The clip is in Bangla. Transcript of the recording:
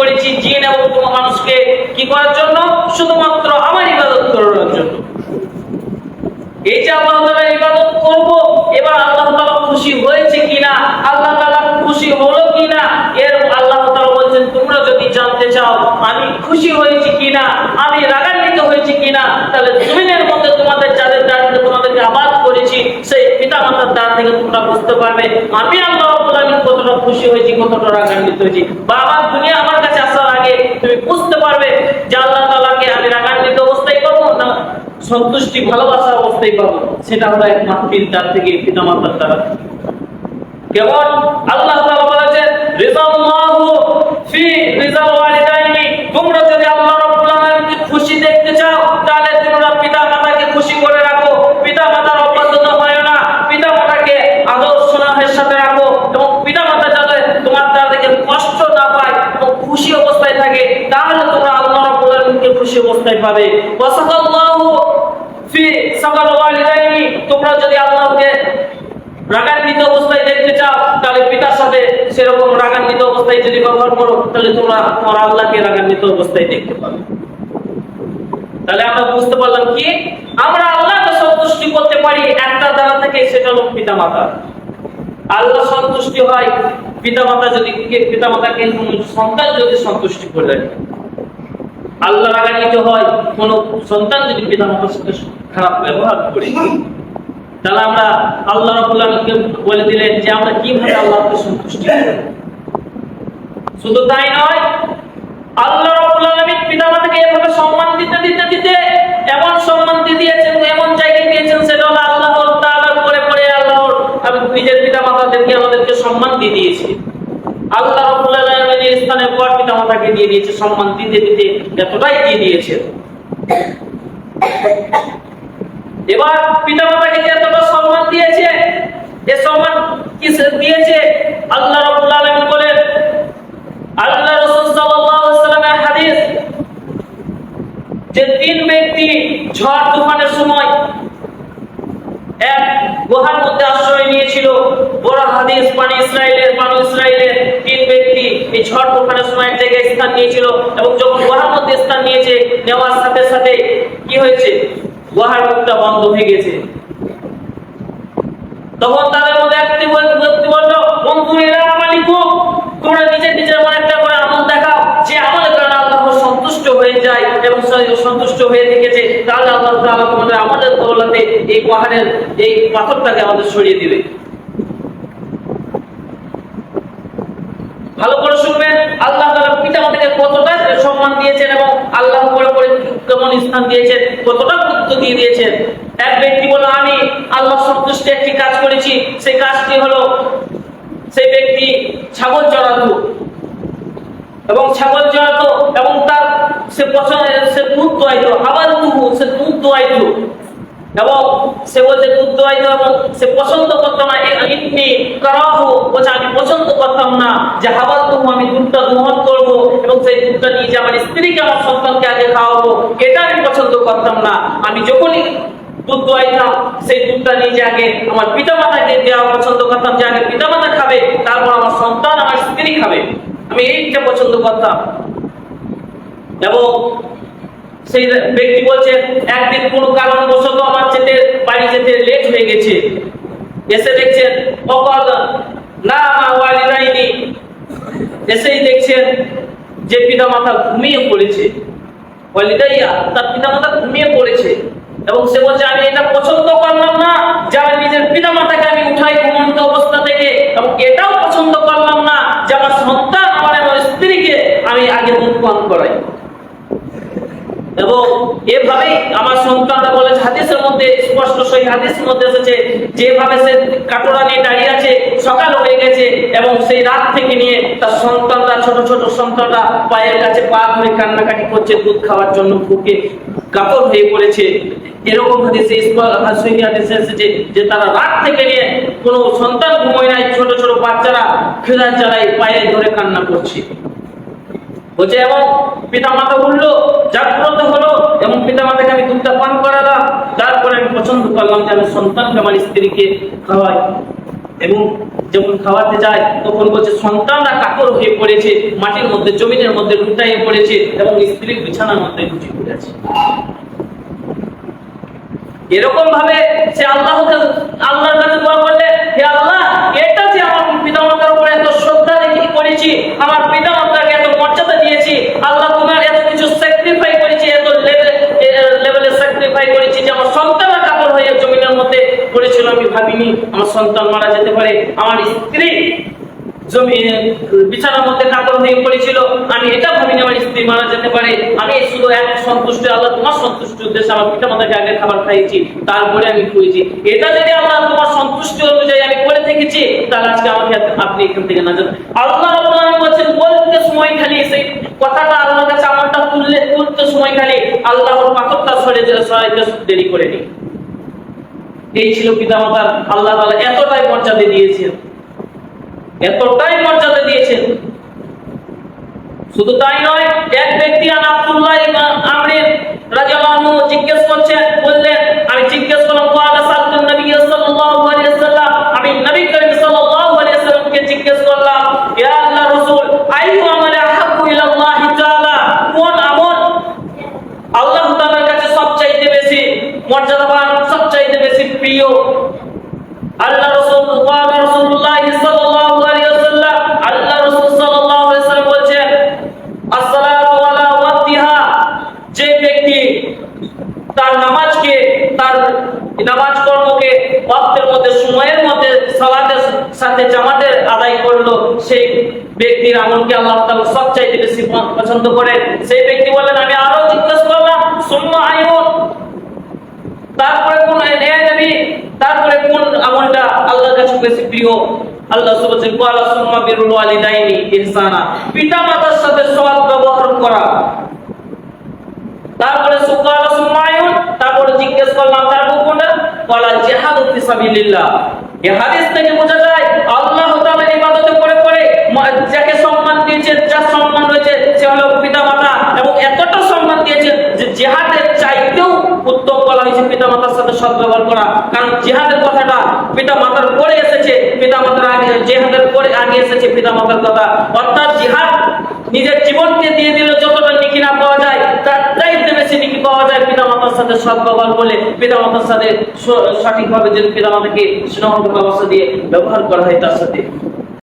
করেছি জিন এবং তোমার মানুষকে কি করার জন্য? শুধুমাত্র আমার ইবাদত করার জন্য। এই যে আল্লাহ তাআলার ইবাদত করব, এবার আল্লাহ তাআলা খুশি হয়েছে কিনা? আল্লাহ তাআলা খুশি হলো কিনা? এর আল্লাহ তাআলা বলছেন, তোমরা যদি জানতে চাও, আমি খুশি হয়েছি কিনা? আমি রাগান্বিত হয়েছি কিনা? তাহলে জমিনের মধ্যে তোমাদের যাদের দ্বার থেকে তোমাদেরকে আবাদ করেছি, সেই পিতা মাতার দ্বার থেকে তোমরা বুঝতে পারবে, আমি আল্লাহ আলামিন কতটা খুশি হয়েছি, কতটা রাগান্বিত হয়েছি। বা আমার দুনিয়া আমার কাছে আসার আগে তুমি বুঝতে পারবে যে আল্লাহ তাআলাকে আমি রাগান্বিত অবস্থায় পাবো না সন্তুষ্টি ভালোবাসা অবস্থায় পাবো, সেটা হলো একমাত্র পিতার থেকে দ্বারা কেমন আল্লাহ তাআলা বলেছেন রিজাল্লাহু ফি রিজাল ওয়ালিদাইনি। তোমরা যদি আল্লাহ রাব্বুল আলামিনকে খুশি দেখতে চাও, তাহলে তোমরা পিতা মাতাকে খুশি করে রাখো। পিতা মাতার হয় না। পিতা মাতাকে সাথে রাখো এবং পিতা মাতা যাতে তোমার দ্বারা থেকে কষ্ট না পায় এবং খুশি অবস্থায় থাকে, তাহলে তোমরা আল্লাহ রাব্বুল আলামিনকে খুশি অবস্থায় পাবে। ওয়াসাকাল্লাহু ফি সাকাল ওয়ালিদাইনি তোমরা যদি আল্লাহকে রাগান্বিত অবস্থায় দেখতে চাও, তাহলে পিতার সাথে সেরকম রাগান্বিত অবস্থায় যদি ব্যবহার করো, তাহলে তোমরা তোমার আল্লাহকে রাগান্বিত অবস্থায় দেখতে পাবে। তাহলে আমরা বুঝতে পারলাম কি? আমরা আল্লাহকে সন্তুষ্টি করতে পারি একটা দ্বারা থেকে সেটা হলো পিতা মাতা আল্লাহ সন্তুষ্টি হয় পিতা মাতা যদি পিতা মাতাকে সন্তান যদি সন্তুষ্টি করে আল্লাহ রাগান্বিত হয়, কোন সন্তান যদি পিতা মাতার সাথে খারাপ ব্যবহার করে। তাহলে আমরা আল্লাহ রাব্বুল আলামিনকে বলে দিলেন যে আমরা কীভাবে আল্লাহকে সন্তুষ্টি শুধু তাই নয়, আল্লাহ রাব্বুল আলামিন পিতামাতাকে এভাবে সম্মান দিতে দিতে দিতে এমন সম্মান দিয়ে দিয়েছেন, এমন জায়গায় দিয়েছেন সেটা হলো আল্লাহর তাআলার পরে পরে আল্লাহর আমি নিজের পিতামাতাদেরকে আমাদেরকে সম্মান দিয়ে দিয়েছি। আল্লাহ রাব্বুল আলামিনের স্থানের পর পিতামাতাকে দিয়ে দিয়েছে, সম্মান দিতে দিতে এতটাই দিয়ে দিয়েছে। এবার পিতামাতাকে যে এতটা সম্মান দিয়েছে এ সম্মান কি দিয়েছে? আল্লাহ রাব্বুল আলামিন বলেন, আল্লাহ রাসূল সাল্লাল্লাহু আলাইহি ওয়াসাল্লামের হাদিস, যে তিন ব্যক্তি ঝড় তুফানের সময় এক গুহার মধ্যে আশ্রয় নিয়েছিল। বড় হাদিস, পানি ইসরায়েলের পানি ইসরায়েলের তিন ব্যক্তি এই ঝড় তুফানের সময় এক জায়গায় স্থান নিয়েছিল এবং যখন গুহার মধ্যে স্থান নিয়েছে, নেওয়ার সাথে সাথে কি হয়েছে? গুহার মুখটা বন্ধ হয়ে গেছে। তখন তাদের মধ্যে একটি ব্যক্তি বলল বন্ধু, এরা মালিক তোমরা নিজের নিজের মনে একটা করে আমল দেখাও। যে আমলের কারণে আল্লাহ সন্তুষ্ট হয়ে যায় এবং সন্তুষ্ট হয়ে থেকেছে, তাহলে আল্লাহ তাআলা তোমাদের আমাদের দৌলতে এই পাহাড়ের এই পাথরটাকে আমাদের সরিয়ে দিবে। ভালো করে শুনবেন? আল্লাহ তাআলা কতটা সম্মান দিয়েছেন এবং আল্লাহ পরে কেমন স্থান দিয়েছেন, কতটা গুরুত্ব দিয়ে দিয়েছেন? এক ব্যক্তি বলল, আমি আল্লাহ সন্তুষ্টি একটি কাজ করেছি, সেই কাজটি হলো সেই ব্যক্তি ছাগল চড়াতো এবং ছাগল চড়াতো এবং তার সে পছন্দ সে দুধ দোয়াইতো আবার সে দুধ দোয়াইতো। এবং সে বলছে সে পছন্দ করতো না। আমি পছন্দ করতাম না। যে তুহু আমি দুধটা এবং সেই দুধটা নিয়ে যে আমার স্ত্রীকে, আমার সন্তানকে আগে খাওয়াবো, এটা আমি পছন্দ করতাম না। আমি যখনই আমার পিতা দেওয়া পছন্দ করতাম, যে আগে পিতা মাতা খাবে, তারপর আমার সন্তান আমার স্ত্রী খাবে। আমি এইটা পছন্দ করতাম। এবং সেই ব্যক্তি বলছে, একদিন কোনো বাড়ি যেতে লেট হয়ে গেছে। এসে দেখছেন, অকল না এসেই দেখছেন যে পিতা মাতা ঘুমিয়ে পড়েছে। ওয়ালিদাইয়া তার পিতা মাতা ঘুমিয়ে পড়েছে এবং সে বলছে, আমি এটা পছন্দ করলাম না। যে আমার নিজের পিতা মাতাকে আমি উঠাই ঘুমন্ত অবস্থা থেকে এবং এটাও পছন্দ করলাম না যে আমার সন্তান আমার আমার স্ত্রীকে আমি আগে মুখ পান করাই। এভাবেই আমার সন্তানটা বলে হাদিসের মধ্যে, স্পষ্ট সেই হাদিসের মধ্যে এসেছে, যেভাবে সে কাটোরা নিয়ে দাঁড়িয়ে আছে, সকাল হয়ে গেছে এবং সেই রাত থেকে নিয়ে তার সন্তানরা, ছোট ছোট সন্তানরা পায়ের কাছে পা ধরে কান্নাকাটি করছে, দুধ খাওয়ার জন্য বুকে কাপড় হয়ে পড়েছে। এরকম হাদিসে সহি হাদিসে এসেছে যে তারা রাত থেকে নিয়ে কোনো সন্তান ঘুমোয় নাই, ছোট ছোট বাচ্চারা খেলার জ্বালায় পায়ে ধরে কান্না করছে। বলছে, এবং পিতা মাতা উঠল জাগ্রত হলো পিতা মাতাকে আমি দুধটা পান করালাম, তারপরে আমি পছন্দ করলাম যে আমি সন্তানকে আমার স্ত্রীকে খাওয়াই। এবং যখন খাওয়াতে যায়, তখন বলছে, সন্তানরা কাতর হয়ে পড়েছে, মাটির মধ্যে, জমিনের মধ্যে লুটাইয়ে পড়েছে এবং স্ত্রী বিছানার মধ্যে লুচি পড়েছে। এরকম ভাবে সে আল্লাহ আল্লাহর কাছে দোয়া করলে, হে আল্লাহ, এটা যে আমার পিতামাতার উপরে এত শ্রদ্ধা রেখে করেছি, আমার পিতামাতাকে এত মর্যাদা দিয়েছি, আল্লাহ তোমার এত কিছু স্যাক্রিফাই করেছি এত লেভেলে স্যাক্রিফাই করেছি যে আমার সন্তানরা কাপড় হয়ে জমিনের মধ্যে পড়েছিল আমি ভাবিনি, আমার সন্তান মারা যেতে পারে। আমার স্ত্রী জমি বিছানার মধ্যে কাতর হয়ে পড়েছিল। আমি এটা ভাবিনি আমার স্ত্রী মারা যেতে পারে। আমি শুধু এক সন্তুষ্ট, আল্লাহ তোমার সন্তুষ্ট উদ্দেশ্যে আমার পিতা মাতাকে আগে খাবার খাইয়েছি, তারপরে আমি এটা যদি আল্লাহ তোমার সন্তুষ্টি অনুযায়ী আমি করে থেকেছি তাহলে আজকে আমাকে আপনি এখান থেকে না যান আল্লাহ বলছেন, বলতে সময় খালি, সেই কথাটা আল্লাহর কাছে আমলটা তুললে তুলতে সময় খালি। আল্লাহর পাথরটা সরে সরাইতে দেরি করেনি। এই ছিল পিতা মাতার আল্লাহ তাআলা এতটাই মর্যাদা দিয়েছেন। এতটাই মর্যাদা দিয়েছেন। শুধু তাই নয়, এক ব্যক্তি আব্দুল্লাহ ইবনে আমর জিজ্ঞেস করছেন, বললেন, আমি জিজ্ঞেস করলাম নবী সাল্লাল্লাহু আলাইহি আমি নবী করিম সাল্লাল্লাহু আলাইহি জিজ্ঞেস করলাম, ইয়া আল্লাহ রাসূল, আইয়ু তাআলা? কোন আমল? আল্লাহ তাআলার কাছে বেশি বেশি প্রিয় আল্লাহ রাসূল ওয়াসাল্লাম, আল্লাহ রাসূল সাল্লাল্লাহু তার নামাজকে, তার নামাজ কর্মকে ওয়াক্তের মধ্যে, সময়ের মধ্যে সালাতের সাথে জামাতের আদায় করল, সেই ব্যক্তির আমলকে আল্লাহ তাআলা সবচাইতে বেশি পছন্দ করে সেই ব্যক্তি বলেন আমি আরও জিজ্ঞেস করলাম, সুম্মা আইয়ুন তারপরে কোন তারপরে কোন আমলটা আল্লাহর কাছে বেশি প্রিয়? আল্লাহ সুবহানাহু ওয়া তাআলা সুম্মা বিরুল ওয়ালিদাইনি পিতামাতার সাথে সৎ ব্যবহার করা। তারপরে সুকাল সুমায়ুন তারপরে জিজ্ঞেস করলাম বলা জিহাদ এই হাদিস থেকে বোঝা যায়, আল্লাহ তাআলার ইবাদত করে করে যাকে সম্মান দিয়েছে যার সম্মান রয়েছে সে হলো পিতামাতা এবং এতটা সম্মান দিয়েছে যে উত্তম বলা হয়েছে পিতামাতার সাথে সদ্ব্যবহার করা। কারণ জিহাদের কথাটা পিতামাতার পরে এসেছে পিতামাতার আগে, জিহাদের পরে আগে এসেছে পিতামাতার কথা। অর্থাৎ জিহাদ নিজের জীবনকে দিয়ে দিলে যতটা নিকি না পাওয়া যায় তার চাইতে বেশি নিকি পাওয়া যায় পিতামাতার সাথে সদ্ব্যবহার করলে। পিতামাতার সাথে স- সঠিকভাবে যদি পিতামাতাকে স্নেহ ব্যবস্থা দিয়ে ব্যবহার করা হয় তার সাথে।